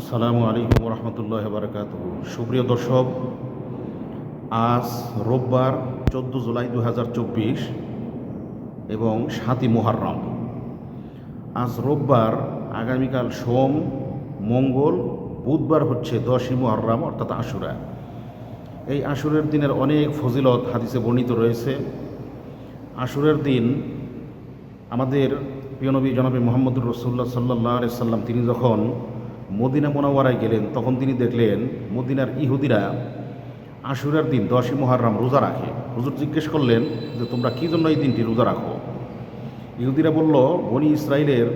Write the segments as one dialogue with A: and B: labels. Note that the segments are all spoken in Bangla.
A: আসসালামু আলাইকুম রহমতুল্লাহ বারকাত সুপ্রিয় দর্শক, আজ রোববার চোদ্দ জুলাই দু হাজার চব্বিশ এবং সাতই মোহাররম। আজ রোববার, আগামীকাল সোম, মঙ্গল, বুধবার হচ্ছে দশই মোহররম, অর্থাৎ আশুরা। এই আশুরের দিনের অনেক ফজিলত হাদিসে বর্ণিত রয়েছে। আশুরের দিন আমাদের প্রিয়নবী জনাবি মোহাম্মদুর রসুল্লাহ সাল্লাহ সাল্লাম তিনি যখন মদিনা মোনাওয়ারায় গেলেন, তখন তিনি দেখলেন মদিনার ইহুদিরা আশুরার দিন দশই মোহাররাম রোজা রাখে। হুজুর জিজ্ঞেস করলেন যে, তোমরা কী জন্য এই দিনটি রোজা রাখো? ইহুদিরা বলল, বনি ইসরায়েলের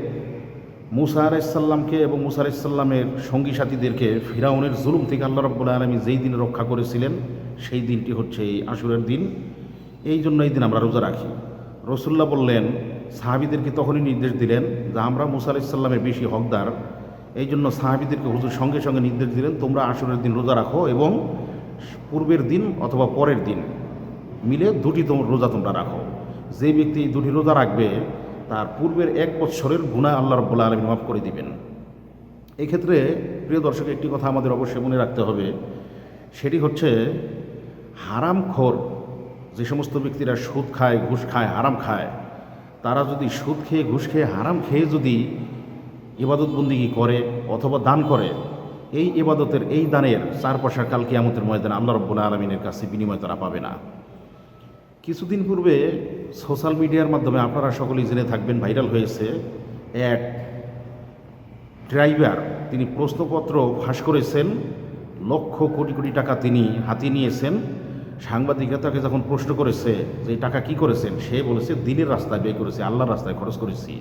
A: মুসা আলাইসাল্লামকে এবং মুসা আলাইসাল্লামের সঙ্গী সাথীদেরকে ফিরাউনের জুলুম থেকে আল্লাহ রব্বুল আলমী যেই দিন রক্ষা করেছিলেন, সেই দিনটি হচ্ছে এই আশুরের দিন। এই জন্য এই দিন আমরা রোজা রাখি। রসুল্লাহ বললেন, সাহাবিদেরকে তখনই নির্দেশ দিলেন যে, আমরা মুসা আলাইসাল্লামের বেশি হকদার এই জন্য সাহাবিদেরকে হুজুর সঙ্গে সঙ্গে নির্দেশ দিলেন, তোমরা আসরের দিন রোজা রাখো এবং পূর্বের দিন অথবা পরের দিন মিলে দুটি রোজা তোমরা রাখো। যে ব্যক্তি এই দুটি রোজা রাখবে, তার পূর্বের এক বৎসরের গুণা আল্লাহ রব্বুল্লা আলমী মাফ করে দিবেন। এক্ষেত্রে প্রিয় দর্শক, একটি কথা আমাদের অবশ্যই মনে রাখতে হবে। সেটি হচ্ছে, হারাম খোর, যে সমস্ত ব্যক্তিরা সুদ খায়, ঘুষ খায়, হারাম খায়, তারা যদি সুদ খেয়ে, ঘুষ খেয়ে, হারাম খেয়ে যদি ইবাদতবন্দিগি করে অথবা দান করে, এই ইবাদতের, এই দানের চার পয়সা কাল কিয়ামতের ময়দানে আল্লাহ রব্বুল আলমিনের কাছে বিনিময় তারা পাবে না। কিছুদিন পূর্বে সোশ্যাল মিডিয়ার মাধ্যমে আপনারা সকলেই জেনে থাকবেন, ভাইরাল হয়েছে এক ড্রাইভার। তিনি প্রশ্নপত্র ফাঁস করেছেন, লক্ষ কোটি কোটি টাকা তিনি হাতিয়ে নিয়েছেন। সাংবাদিকরা তাকে যখন প্রশ্ন করেছে যে টাকা কি করেছেন, সে বলেছে, দিনের রাস্তায় ব্যয় করেছে, আল্লাহর রাস্তায় খরচ করেছি।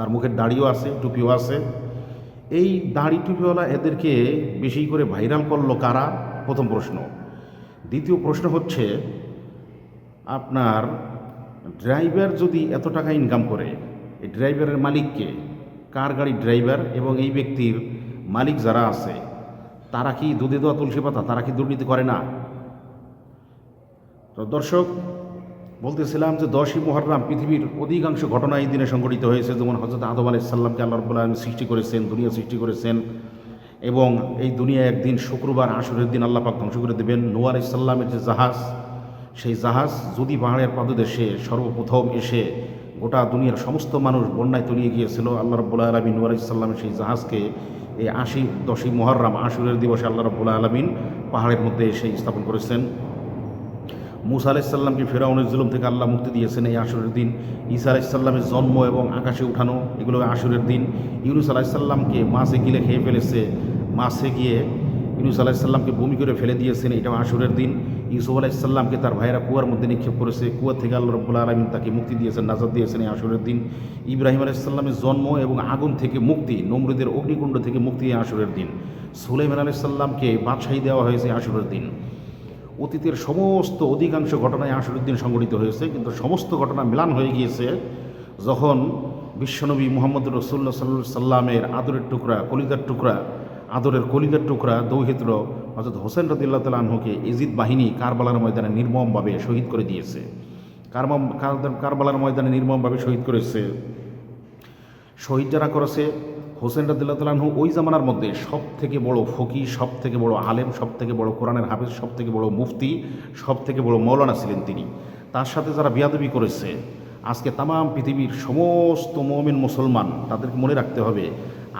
A: তার মুখের দাড়িও আছে, টুপিও আছে। এই দাড়ি টুপিওয়ালা এদেরকে বেশি করে ভাইরাল করল কারা? প্রথম প্রশ্ন। দ্বিতীয় প্রশ্ন হচ্ছে, আপনার ড্রাইভার যদি এত টাকা ইনকাম করে, এই ড্রাইভারের মালিককে কার গাড়ির ড্রাইভার এবং এই ব্যক্তির মালিক যারা আছে, তারা কি দুধে দেওয়া তুলসী পাতা? তারা কি দুর্নীতি করে না? তো দর্শক বলতেছিলাম যে দশই মহররাম পৃথিবীর অধিকাংশ ঘটনা এই দিনে সংঘটিত হয়েছে। যেমন হজরত আদম আলাইসাল্লামকে আল্লাহ রব্বুল আলম সৃষ্টি করেছেন, দুনিয়া সৃষ্টি করেছেন। এবং এই দুনিয়া একদিন শুক্রবার আশুরের দিন আল্লাহ পাক ধ্বংস করে দেবেন। নোয়ার ইসাল্লামের যে জাহাজ, সেই জাহাজ যদি পাহাড়ের পাদদেশে সর্বপ্রথম এসে গোটা দুনিয়ার সমস্ত মানুষ বন্যায় তলিয়ে গিয়েছিল, আল্লাহ রব্বুল্লাহ আলমিন নোয়ার ইসাল্লামের সেই জাহাজকে এই আশি, দশই মহররাম আশুরের দিবসে আল্লাহ রব্বুল্লাহ আলমিন পাহাড়ের মধ্যে এসে স্থাপন করেছেন। মুসা আলাইসাল্লামকে ফেরাউনের জুলুম থেকে আল্লাহ মুক্তি দিয়েছেন এই আসরের দিন? ঈসা আলাইসাল্লামের জন্ম এবং আকাশে উঠানো, এগুলো আসরের দিন। ইউনুস আলাইসাল্লামকে মাছে গিলে খেয়ে ফেলেছে। মাছে গিয়ে ইউনুস আলাইসাল্লামকে বমি করে ফেলে দিয়েছেন, এটাও আসরের দিন। ইউসুফ আলাইসাল্লামকে তার ভাইয়েরা কুয়ার মধ্যে নিক্ষেপ করেছে। কুয়ার থেকে আল্লাহ রব্বুল্লা আলমিন তাকে মুক্তি দিয়েছেন নাজাদ দিয়েছেন এই আসরের দিন। ইব্রাহিম আলাইসাল্লামের জন্ম এবং আগুন থেকে মুক্তি, নমরুদের অগ্নিকুণ্ড থেকে মুক্তি এই আসরের দিন। সুলাইমান আলাইসাল্লামকে বাদশাহী দেওয়া হয়েছে আসরের দিন। অতীতের সমস্ত অধিকাংশ ঘটনায় আসরুদ্দিন সংঘটিত হয়েছে, কিন্তু সমস্ত ঘটনা মিলান হয়ে গিয়েছে যখন বিশ্বনবী মোহাম্মদ রসুল্লা সাল্লা সাল্লামের আদরের টুকরা কলিদার টুকরা, আদরের কলিদার টুকরা দৌহিত্র হজরত হোসেন রদুল্লাহ তালাহুকে ইজিদ বাহিনী কারবালার ময়দানে নির্মমভাবে শহীদ করে দিয়েছে। কারবালার ময়দানে নির্মমভাবে শহীদ করেছে। শহীদ যারা করেছে হোসেন রাদিল্লাহ ওই জামানার মধ্যে সব থেকে বড় ফকি সব থেকে বড় আলেম সব থেকে বড় কোরআনের হাফিজ সব থেকে বড় মুফতি সব থেকে বড় মৌলানা ছিলেন তিনি। তার সাথে যারা বিয়াদবি করেছে, আজকে তাম পৃথিবীর সমস্ত মমিন মুসলমান তাদেরকে মনে রাখতে হবে,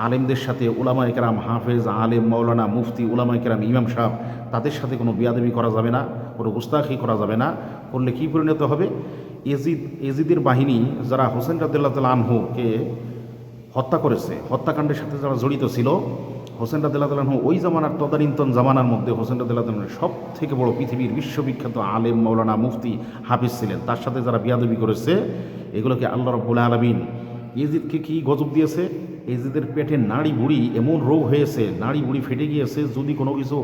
A: আলেমদের সাথে উলামা একরাম, হাফেজ, আলেম, মৌলানা, মুফতি, উলামা একরাম, ইমাম সাহ তাদের সাথে কোনো বিয়াদবি করা যাবে না, কোনো গুস্তাখি করা যাবে না, করলে কী পরিণত হবে? এজিদ, এজিদের বাহিনী যারা হোসেন রাদিল্লাহ তাল আনহুকে হত্যা করেছে। হত্যাকাণ্ডের সাথে যারা জড়িত ছিল হোসেন রাদিল্লাহ ওই জামানার তদানীন্তন জামানার মধ্যে হোসেন রাদিল্লাহ সব থেকে বড় পৃথিবীর বিশ্ববিখ্যাত আলেম মৌলানা মুফতি হাফিজ ছিলেন। তার সাথে যারা বিয়াদবি করেছে, এগুলোকে আল্লাহ রব্বুল আলমিন ইজিদকে কি গজব দিয়েছে? এজিদের পেটে নাড়ি বুড়ি, এমন রোগ হয়েছে, নাড়ি বুড়ি ফেটে গিয়েছে, যদি কোনো কিছু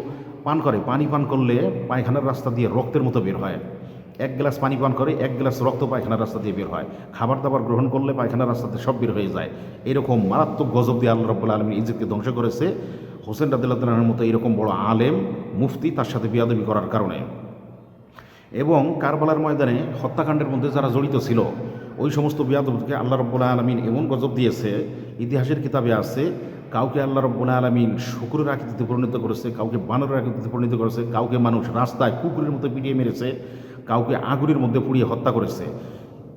A: পান করে, পানি পান করলে পায়খানার রাস্তা দিয়ে রক্তের মতো বের হয়। এক গ্লাস পানি পান করে, এক গ্লাস রক্ত পায়খানার রাস্তা দিয়ে বের হয়। খাবার দাবার গ্রহণ করলে পায়খানার রাস্তাতে সব বের হয়ে যায়। এরকম মারাত্মক গজব দিয়ে আল্লাহ রব্বুল আলমী ইজিদকে ধ্বংস করেছে। হোসেন রাদিল্লাহর মতো এরকম বড় আলেম, মুফতি তার সাথে বিয়াদবি করার কারণে। এবং কারবালার ময়দানে হত্যাকাণ্ডের মধ্যে যারা জড়িত ছিল, ওই সমস্ত বিয়াদবকে আল্লাহ রব্বুল্লাহ আলমিন এমন গজব দিয়েছে, ইতিহাসের কিতাবে আছে, কাউকে আল্লাহ রব্বুল আলমিন শুকুরের আকৃতিতে পরিণত করেছে, কাউকে বানরের আকৃতিতে পরিণত করেছে, কাউকে মানুষ রাস্তায় কুকুরের মতো পিটিয়ে মেরেছে। কাউকে আগুনের মধ্যে পুড়িয়ে হত্যা করেছে।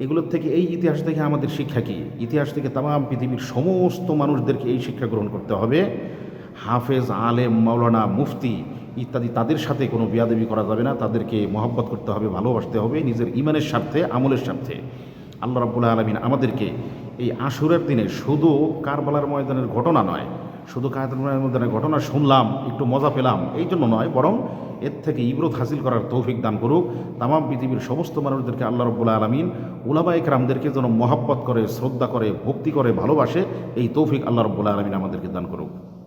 A: এগুলোর থেকে এই ইতিহাস থেকে আমাদের শিক্ষা কি? ইতিহাস থেকে তাম পৃথিবীর সমস্ত মানুষদেরকে এই শিক্ষা গ্রহণ করতে হবে। হাফেজ, আলেম, মাওলানা, মুফতি ইত্যাদি তাদের সাথে কোনো বিয়াদবি করা যাবে না। তাদেরকে মহব্বত করতে হবে, ভালোবাসতে হবে, নিজের ইমানের স্বার্থে, আমলের স্বার্থে। আল্লাহ রাবুল্লাহ আলমিন আমাদেরকে এই আশুরের দিনে শুধু কারবালার ময়দানের ঘটনা নয় শুধু কায়াতুলের মধ্যে ঘটনা শুনলাম, একটু মজা পেলাম। এই জন্য নয়, বরং এর থেকে ইব্রত হাসিল করার তৌফিক দান করুক। তামাম পৃথিবীর সমস্ত মানুষদেরকে আল্লাহ রব্বুল্লা আলমিন, উলামা একরামদেরকে যেন মহাব্বত করে, শ্রদ্ধা করে, ভক্তি করে, ভালোবাসে, এই তৌফিক আল্লাহ রব্বুল্লা আলমিন আমাদেরকে দান করুক।